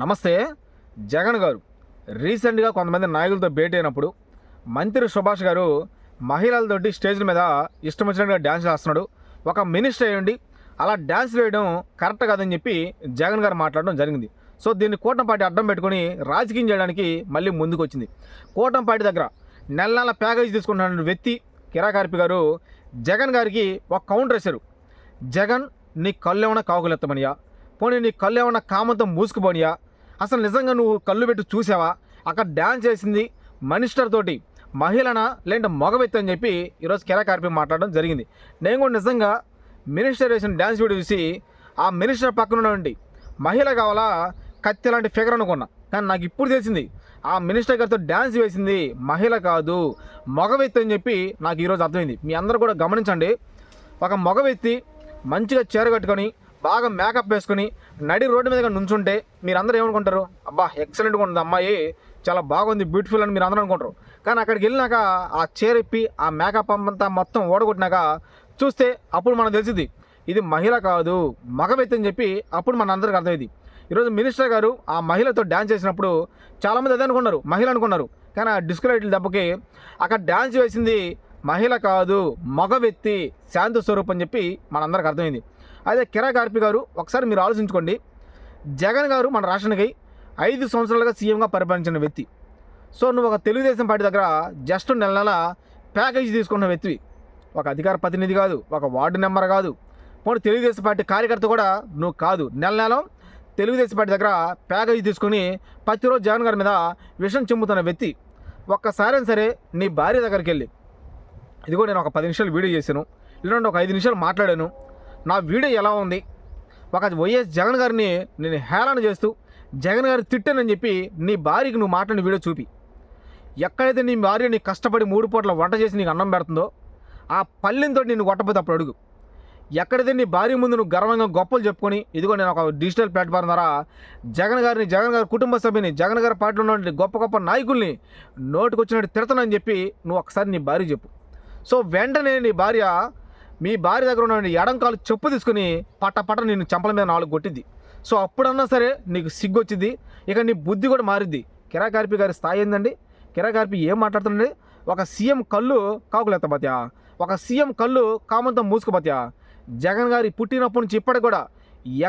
నమస్తే జగన్ గారు. రీసెంట్గా కొంతమంది నాయకులతో భేటీ అయినప్పుడు మంత్రి సుభాష్ గారు మహిళలతోటి స్టేజ్ల మీద ఇష్టం వచ్చినట్టుగా డ్యాన్స్ చేస్తున్నాడు. ఒక మినిస్టర్ అయ్యండి అలా డ్యాన్స్ వేయడం కరెక్ట్ కాదని చెప్పి జగన్ గారు మాట్లాడడం జరిగింది. సో దీన్ని కూటంపాటి అడ్డం పెట్టుకొని రాజకీయం చేయడానికి మళ్ళీ ముందుకు వచ్చింది కూటంపాటి దగ్గర నెల నెల ప్యాకేజ్ తీసుకుంటున్న వ్యక్తి కిరాకార్పి గారు జగన్ గారికి ఒక కౌంటర్ వేశారు. జగన్ నీ కళ్ళు ఏమైనా కాకులెత్తమనియా? పోనీ నీ కళ్ళు ఏమైనా కామంతో మూసుకుపోనియా? అసలు నిజంగా నువ్వు కళ్ళు పెట్టి చూసావా? అక్కడ డ్యాన్స్ చేసింది మినిస్టర్ తోటి మహిళనా లేదంటే మగవ్యక్తి అని చెప్పి ఈరోజు కిరాకార్పి మాట్లాడడం జరిగింది. నేను కూడా నిజంగా మినిస్టర్ వేసిన డ్యాన్స్ వీడియో చూసి ఆ మినిస్టర్ పక్కన ఉన్నటువంటి మహిళ కావాలా? కత్తి లాంటి ఫిగర్ అనుకున్నా. కానీ నాకు ఇప్పుడు తెలిసింది ఆ మినిస్టర్ గారితో డ్యాన్స్ వేసింది మహిళ కాదు మగ వ్యక్తి అని చెప్పి నాకు ఈరోజు అర్థమైంది. మీ అందరూ కూడా గమనించండి. ఒక మగ వ్యక్తి మంచిగా చీర కట్టుకొని బాగా మేకప్ వేసుకుని నడి రోడ్డు మీదగా నుంచుంటే మీరందరూ ఏమనుకుంటారు? అబ్బా ఎక్సలెంట్గా ఉంది అమ్మాయి. చాలా బాగుంది బ్యూటిఫుల్ అని మీరు అందరూ అనుకుంటారు. కానీ అక్కడికి వెళ్ళినాక ఆ చీర ఇప్పి ఆ మేకప్ అంతా మొత్తం ఓడగొట్టినాక చూస్తే అప్పుడు మనకు తెలిసింది ఇది మహిళ కాదు మగ వ్యక్తి అని చెప్పి అప్పుడు మన అందరికి అర్థమైంది. ఈరోజు మినిస్టర్ గారు ఆ మహిళతో డ్యాన్స్ చేసినప్పుడు చాలామంది అదే అనుకున్నారు మహిళ అనుకున్నారు. కానీ ఆ డిస్కులైట్ల దెబ్బకి అక్కడ డ్యాన్స్ వేసింది మహిళ కాదు మగ వ్యక్తి శాంతి స్వరూప్ అని చెప్పి మనందరికి అర్థమైంది. అదే కిరా కార్పి గారు ఒకసారి మీరు ఆలోచించుకోండి. జగన్ గారు మన రాష్ట్రానికి ఐదు సంవత్సరాలుగా సీఎంగా పరిపాలించిన వ్యక్తి. సో నువ్వు ఒక తెలుగుదేశం పార్టీ దగ్గర జస్ట్ నెల నెల ప్యాకేజీ తీసుకున్న వ్యక్తివి. ఒక అధికార ప్రతినిధి కాదు ఒక వార్డు నెంబర్ కాదు. పోనీ తెలుగుదేశం పార్టీ కార్యకర్త కూడా నువ్వు కాదు. నెల నెల తెలుగుదేశం పార్టీ దగ్గర ప్యాకేజీ తీసుకొని ప్రతిరోజు జగన్ గారి మీద విషం చెమ్ముతున్న వ్యక్తి. ఒక్కసారైనా సరే నీ భార్య దగ్గరికి వెళ్ళి ఇదిగో నేను ఒక పది నిమిషాలు వీడియో చేశాను ఇలాంటి ఒక ఐదు నిమిషాలు మాట్లాడాను నా వీడియో ఎలా ఉంది? ఒక వైఎస్ జగన్ గారిని నేను హేళన చేస్తూ జగన్ గారిని తిట్టానని చెప్పి నీ భార్యకి నువ్వు మాట్లాడిన వీడియో చూపి. ఎక్కడైతే నీ భార్య నీ కష్టపడి మూడు పూట్ల వంట చేసి నీకు అన్నం పెడుతుందో ఆ పల్లెంతో నిన్ను కొట్టబోతే అప్పుడు అడుగు. ఎక్కడైతే నీ భార్య ముందు నువ్వు గర్వంగా గొప్పలు చెప్పుకొని ఇదిగో నేను ఒక డిజిటల్ ప్లాట్ఫామ్ ద్వారా జగన్ గారిని జగన్ గారి కుటుంబ సభ్యుని జగన్ గారి పార్టీలో ఉన్నటువంటి గొప్ప గొప్ప నాయకుల్ని నోటుకొచ్చినట్టు తిడతానని చెప్పి నువ్వు ఒకసారి నీ భార్య చెప్పు. సో వెంటనే నీ భార్య మీ భార్య దగ్గర ఉన్న ఎడం కాలు చెప్పు తీసుకుని పట్ట పట్ట నిన్ను చంపల మీద నాలుగు కొట్టింది. సో అప్పుడన్నా సరే నీకు సిగ్గు వచ్చింది ఇక నీ బుద్ధి కూడా మారిద్ది కిరాకార్పి గారి స్థాయి ఏందండి? కిరాకార్పి ఏం మాట్లాడుతుందండి ఒక సీఎం కళ్ళు కాకులెత్తబత్యా ఒక సీఎం కళ్ళు కామంతో మూసుకుపోత్యా జగన్ గారి పుట్టినప్పటి నుంచి ఇప్పటికి కూడా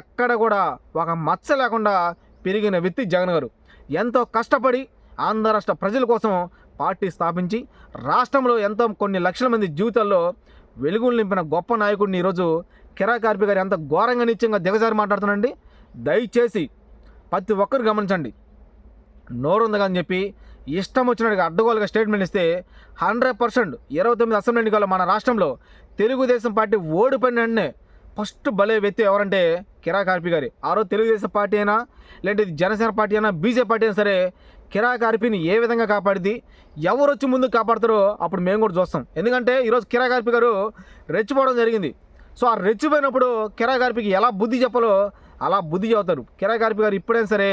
ఎక్కడ కూడా ఒక మచ్చ లేకుండా పెరిగిన వ్యక్తి జగన్ గారు. ఎంతో కష్టపడి ఆంధ్ర రాష్ట్ర ప్రజల కోసం పార్టీ స్థాపించి రాష్ట్రంలో ఎంతో కొన్ని లక్షల మంది జీవితాల్లో వెలుగులు నింపిన గొప్ప నాయకుడిని ఈరోజు కిరా కార్పి గారు ఎంత ఘోరంగా నిత్యంగా దిగజారి మాట్లాడుతున్నాండి దయచేసి ప్రతి ఒక్కరు గమనించండి. నోరుందగా అని చెప్పి ఇష్టం వచ్చినట్టుగా అడ్డగోలుగా స్టేట్మెంట్ ఇస్తే హండ్రెడ్ పర్సెంట్ ఇరవై తొమ్మిది అసెంబ్లీ ఎన్నికల్లో మన రాష్ట్రంలో తెలుగుదేశం పార్టీ ఓడిపోయిన వెంటనే ఫస్ట్ భలే వ్యక్తి ఎవరంటే కిరాకార్పి గారి. ఆ రోజు తెలుగుదేశం పార్టీ అయినా లేదంటే జనసేన పార్టీ అయినా బీజేపీ పార్టీ అయినా సరే కిరాకార్పిని ఏ విధంగా కాపాడింది ఎవరు వచ్చి ముందు కాపాడతారో అప్పుడు మేము కూడా చూస్తాం. ఎందుకంటే ఈరోజు కిరాకార్పి గారు రెచ్చిపోవడం జరిగింది. సో ఆ రెచ్చిపోయినప్పుడు కిరాకార్పికి ఎలా బుద్ధి చెప్పాలో అలా బుద్ధి చెబుతారు. కిరాకార్పి గారు ఇప్పుడైనా సరే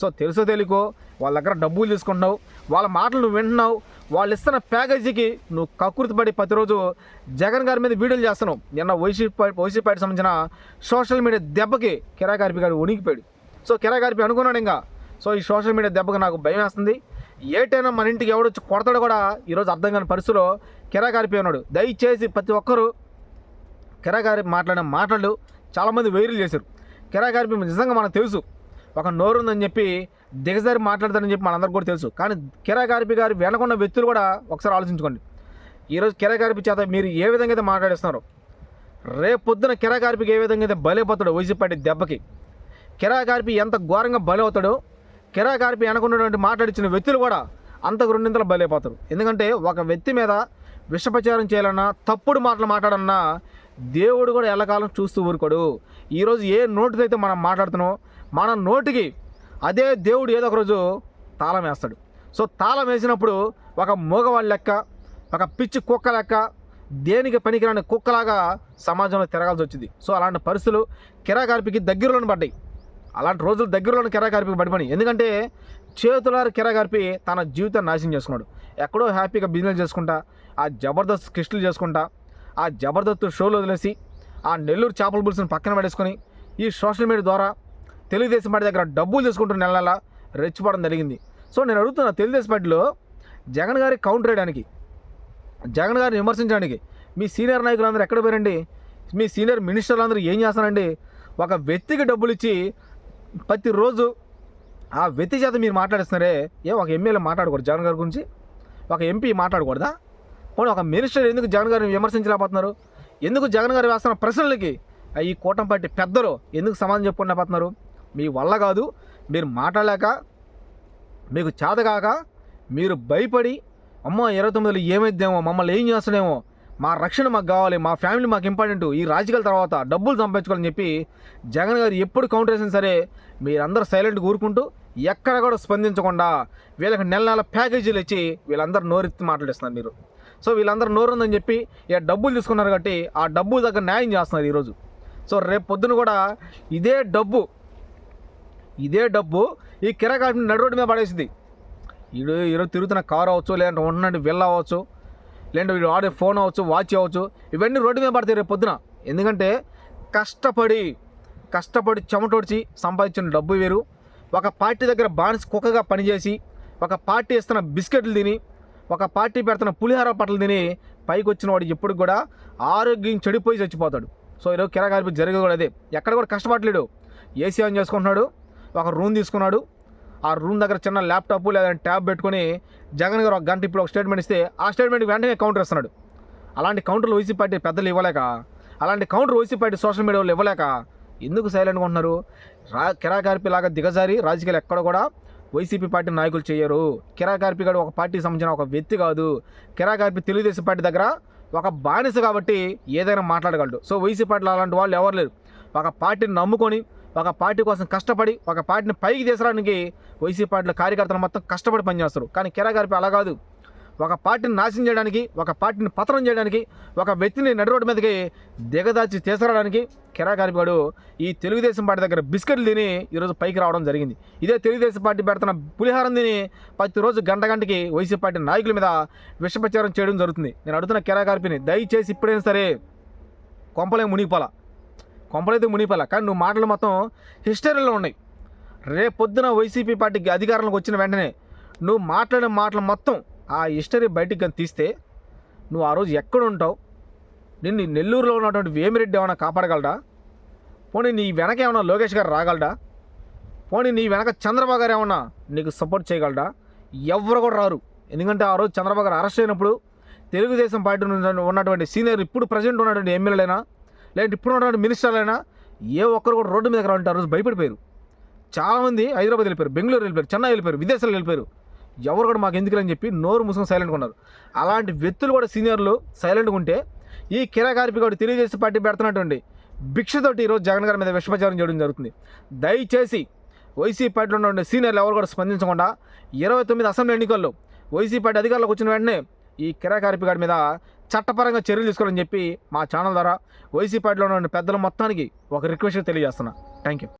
సో తెలుసో తెలియకో వాళ్ళ దగ్గర డబ్బులు తీసుకుంటున్నావు వాళ్ళ మాటలు నువ్వు వింటున్నావు వాళ్ళు ఇస్తున్న ప్యాకేజీకి నువ్వు కకృతి పడి ప్రతిరోజు జగన్ గారి మీద వీడియోలు చేస్తున్నావు. నిన్న వైసీపీ పార్టీ పార్టీ సంబంధించిన సోషల్ మీడియా దెబ్బకి కిరాకార్పి గారు ఉనికిపోయాడు సో కిరాకార్పి అనుకున్నాడు ఇంకా. సో ఈ సోషల్ మీడియా దెబ్బకి నాకు భయం వేస్తుంది. ఏటైనా మన ఇంటికి ఎవడొచ్చి కొడతాడో కూడా ఈరోజు అర్థం కాని పరిస్థితిలో కిరాకారిపోయి ఉన్నాడు. దయచేసి ప్రతి ఒక్కరూ కిరాకారి మాట్లాడిన మాటలు చాలామంది వైరల్ చేశారు. కిరాకారిపి నిజంగా మనకు తెలుసు. ఒక నోరు ఉందని చెప్పి దిగజారి మాట్లాడతారని చెప్పి మనందరికీ కూడా తెలుసు. కానీ కిరాకారిపి గారి వెనకున్న వ్యక్తులు కూడా ఒకసారి ఆలోచించుకోండి. ఈరోజు కిరాకారిపి చేత మీరు ఏ విధంగా అయితే మాట్లాడిస్తున్నారు రేపు పొద్దున కిరాకారిపికి ఏ విధంగా అయితే బలైపోతాడో వైసీపీ పార్టీ దెబ్బకి కిరాకారిపి ఎంత ఘోరంగా బలవుతాడో కిరాకారిపి వెనకున్నటువంటి మాట్లాడించిన వ్యక్తులు కూడా అంతకు రెండింతలు బలైపోతారు. ఎందుకంటే ఒక వ్యక్తి మీద విషప్రచారం చేయాలన్నా తప్పుడు మాటలు మాట్లాడన్నా దేవుడు కూడా ఎల్లకాలం చూస్తూ ఊరుకోడు. ఈరోజు ఏ నోటితో అయితే మనం మాట్లాడుతున్నామో మన నోటికి అదే దేవుడు ఏదో ఒకరోజు తాళం వేస్తాడు. సో తాళం వేసినప్పుడు ఒక మూగవాళ్ళ లెక్క ఒక పిచ్చి కుక్క లెక్క దేనికి పనికిరాని కుక్కలాగా సమాజంలో తిరగాల్సి వచ్చింది. సో అలాంటి పరిస్థితులు కిరాకార్పికి దగ్గరలోనే పడ్డాయి. అలాంటి రోజులు దగ్గరలోని కిరాకార్పికి పడిపోయి ఎందుకంటే చేతులారు కిరాకార్పి తన జీవితాన్ని నాశనం చేసుకున్నాడు. ఎక్కడో హ్యాపీగా బిజినెస్ చేసుకుంటా ఆ జబర్దస్త్ కిస్టులు చేసుకుంటా ఆ జబర్దస్త్ షోలు వదిలేసి ఆ నెల్లూరు చేపల పులుసుని పక్కన పడేసుకొని ఈ సోషల్ మీడియా ద్వారా తెలుగుదేశం పార్టీ దగ్గర డబ్బులు తీసుకుంటున్న నెల నెల రెచ్చిపోవడం జరిగింది. సో నేను అడుగుతున్నా తెలుగుదేశం పార్టీలో జగన్ గారి కౌంటర్ వేయడానికి జగన్ గారిని విమర్శించడానికి మీ సీనియర్ నాయకులందరూ ఎక్కడ పోయారండి? మీ సీనియర్ మినిస్టర్లు అందరూ ఏం చేస్తారండి ఒక వ్యక్తికి డబ్బులు ఇచ్చి ప్రతిరోజు ఆ వ్యక్తి చేత మీరు మాట్లాడిస్తున్నారే? ఏ ఒక ఎమ్మెల్యే మాట్లాడకూడదు జగన్ గారి గురించి? ఒక ఎంపీ మాట్లాడకూడదా? పోనీ ఒక మినిస్టర్ ఎందుకు జగన్ గారిని విమర్శించలేకపోతున్నారు? ఎందుకు జగన్ గారు వేస్తున్న ప్రశ్నలకి ఈ కూటమి పార్టీ పెద్దలు ఎందుకు సమాధానం చెప్పుకోలేకపోతున్నారు? మీ వల్ల కాదు మీరు మాట్లాడలేక మీకు చేతగాక మీరు భయపడి అమ్మో ఇరవై తొమ్మిదిలో ఏమైద్దేమో మమ్మల్ని ఏం చేస్తున్నామో మా రక్షణ మాకు కావాలి మా ఫ్యామిలీ మాకు ఇంపార్టెంట్ ఈ రాజకీయాల తర్వాత డబ్బులు సంపాదించుకోవాలని చెప్పి జగన్ గారు ఎప్పుడు కౌంటర్ వేసినా సరే మీరందరూ సైలెంట్గా ఊరుకుంటూ ఎక్కడ కూడా స్పందించకుండా వీళ్ళకి నెల నెల ప్యాకేజీలు ఇచ్చి వీళ్ళందరూ నోరెత్తి మాట్లాడిస్తున్నారు మీరు. సో వీళ్ళందరూ నోరు ఉందని చెప్పి ఇక డబ్బులు తీసుకున్నారు కాబట్టి ఆ డబ్బు దగ్గర న్యాయం చేస్తున్నారు ఈరోజు. సో రేపు పొద్దున కూడా ఇదే డబ్బు ఇదే డబ్బు ఈ కిరాకాటిని నడు రోడ్డు మీద పడేసింది. వీడు ఈరోజు తిరుగుతున్న కార్ అవ్వచ్చు లేదంటే ఉన్నట్టు విల్ల అవ్వచ్చు లేదంటే వీడు వాడే ఫోన్ అవ్వచ్చు వాచ్ అవ్వచ్చు ఇవన్నీ రోడ్డు మీద పడతాయి రేపు పొద్దున. ఎందుకంటే కష్టపడి కష్టపడి చెమటోడ్చి సంపాదించిన డబ్బు వేరు. ఒక పార్టీ దగ్గర బానిస కుక్కగా పనిచేసి ఒక పార్టీ ఇస్తున్న బిస్కెట్లు తిని ఒక పార్టీ పెడుతున్న పులిహార పట్టలు తిని పైకి వచ్చిన వాడు ఎప్పుడు కూడా ఆరోగ్యం చెడిపోయి చచ్చిపోతాడు. సో ఈరోజు కిరాకారిపి జరిగేది కూడా అదే. ఎక్కడ కూడా కష్టపడలేడు. ఏసీ ఆన్ చేసుకుంటున్నాడు. ఒక రూమ్ తీసుకున్నాడు. ఆ రూమ్ దగ్గర చిన్న ల్యాప్టాప్ లేదా ట్యాబ్ పెట్టుకుని జగన్ గారు ఒక గంట ఇప్పుడు ఒక స్టేట్మెంట్ ఇస్తే ఆ స్టేట్మెంట్ వెంటనే కౌంటర్ ఇస్తున్నాడు అలాంటి కౌంటర్లు వైసీపీ పార్టీ పెద్దలు ఇవ్వలేక అలాంటి counter YCP party social media వాళ్ళు ఇవ్వలేక ఎందుకు సైలెంట్గా ఉంటున్నారు? రా కిరాకార్పిలాగా దిగజారి రాజకీయాలు ఎక్కడ కూడా వైసీపీ పార్టీ నాయకులు చేయరు. కిరాకార్పి గారు ఒక పార్టీకి సంబంధించిన ఒక వ్యక్తి కాదు. కిరాకార్పి తెలుగుదేశం పార్టీ దగ్గర ఒక బానిస కాబట్టి ఏదైనా మాట్లాడగలడు. సో వైసీపీ పార్టీలో అలాంటి వాళ్ళు ఎవరు లేరు. ఒక పార్టీని నమ్ముకొని ఒక పార్టీ కోసం కష్టపడి ఒక పార్టీని పైకి తీసుకురావడానికి వైసీపీ పార్టీలో కార్యకర్తలు మొత్తం కష్టపడి పనిచేస్తారు. కానీ కిరాకార్పి అలా కాదు. ఒక పార్టీని నాశనం చేయడానికి ఒక పార్టీని పతనం చేయడానికి ఒక వ్యక్తిని నడి రోడ్డు మీదకి దిగదాచి తీసుకురావడానికి కిరాకారి ఈ తెలుగుదేశం పార్టీ దగ్గర బిస్కెట్లు తిని ఈరోజు పైకి రావడం జరిగింది. ఇదే తెలుగుదేశం పార్టీ పెడుతున్న పులిహారం తిని ప్రతిరోజు గంట గంటకి వైసీపీ పార్టీ నాయకుల మీద విషప్రచారం చేయడం జరుగుతుంది. నేను అడుగుతున్న కిరాకార్పిని దయచేసి ఇప్పుడైనా సరే కొంపలే మునిగిపోలా కొంపలైతే మునిగిపోలా కానీ నువ్వు మాటలు మొత్తం హిస్టరీలో ఉన్నాయి. రేపొద్దున వైసీపీ పార్టీకి అధికారంలోకి వచ్చిన వెంటనే నువ్వు మాట్లాడిన మాటలు మొత్తం ఆ హిస్టరీ బయటికి కానీ తీస్తే నువ్వు ఆ రోజు ఎక్కడ ఉంటావు? నిన్ను నెల్లూరులో ఉన్నటువంటి వేమిరెడ్డి ఏమైనా కాపాడగలడా? పోనీ నీ వెనక ఏమైనా లోకేష్ గారు రాగలడా? పోనీ నీ వెనక చంద్రబాబు గారు ఏమన్నా నీకు సపోర్ట్ చేయగలడా? ఎవరు కూడా రారు. ఎందుకంటే ఆ రోజు చంద్రబాబు గారు అరెస్ట్ అయినప్పుడు తెలుగుదేశం పార్టీ నుంచి ఉన్నటువంటి సీనియర్ ఇప్పుడు ప్రజెంట్ ఉన్నటువంటి ఎమ్మెల్యేలైనా లేదంటే ఇప్పుడు ఉన్నటువంటి మినిస్టర్లైనా ఏ ఒక్కరు కూడా రోడ్డు మీద రావాలంటే ఆ రోజు భయపడిపోయారు. చాలామంది హైదరాబాద్ వెళ్ళిపోయారు బెంగళూరు వెళ్ళిపోయారు చెన్నై వెళ్ళిపోయారు విదేశాలు వెళ్ళిపోయారు. ఎవరు కూడా మాకు ఎందుకులని చెప్పి నోరు ముసుకొని సైలెంట్గా ఉన్నారు. అలాంటి వ్యక్తులు కూడా సీనియర్లు సైలెంట్గా ఉంటే ఈ కిరాకార్పి కూడా పార్టీ పెడుతున్నటువంటి భిక్షతోటి ఈరోజు జగన్ గారి మీద విషపచారం చేయడం జరుగుతుంది. దయచేసి వైసీపీ పార్టీలో ఉన్న సీనియర్లు ఎవరు కూడా స్పందించకుండా ఇరవై తొమ్మిది అసెంబ్లీ ఎన్నికల్లో వైసీపీ పార్టీ అధికారులకు వచ్చిన వెంటనే ఈ కిరాకార్పి గారి మీద చట్టపరంగా చర్యలు తీసుకోవాలని చెప్పి మా ఛానల్ ద్వారా వైసీపీ పార్టీలో ఉన్న పెద్దల మొత్తానికి ఒక రిక్వెస్ట్ తెలియజేస్తున్నా. Thank you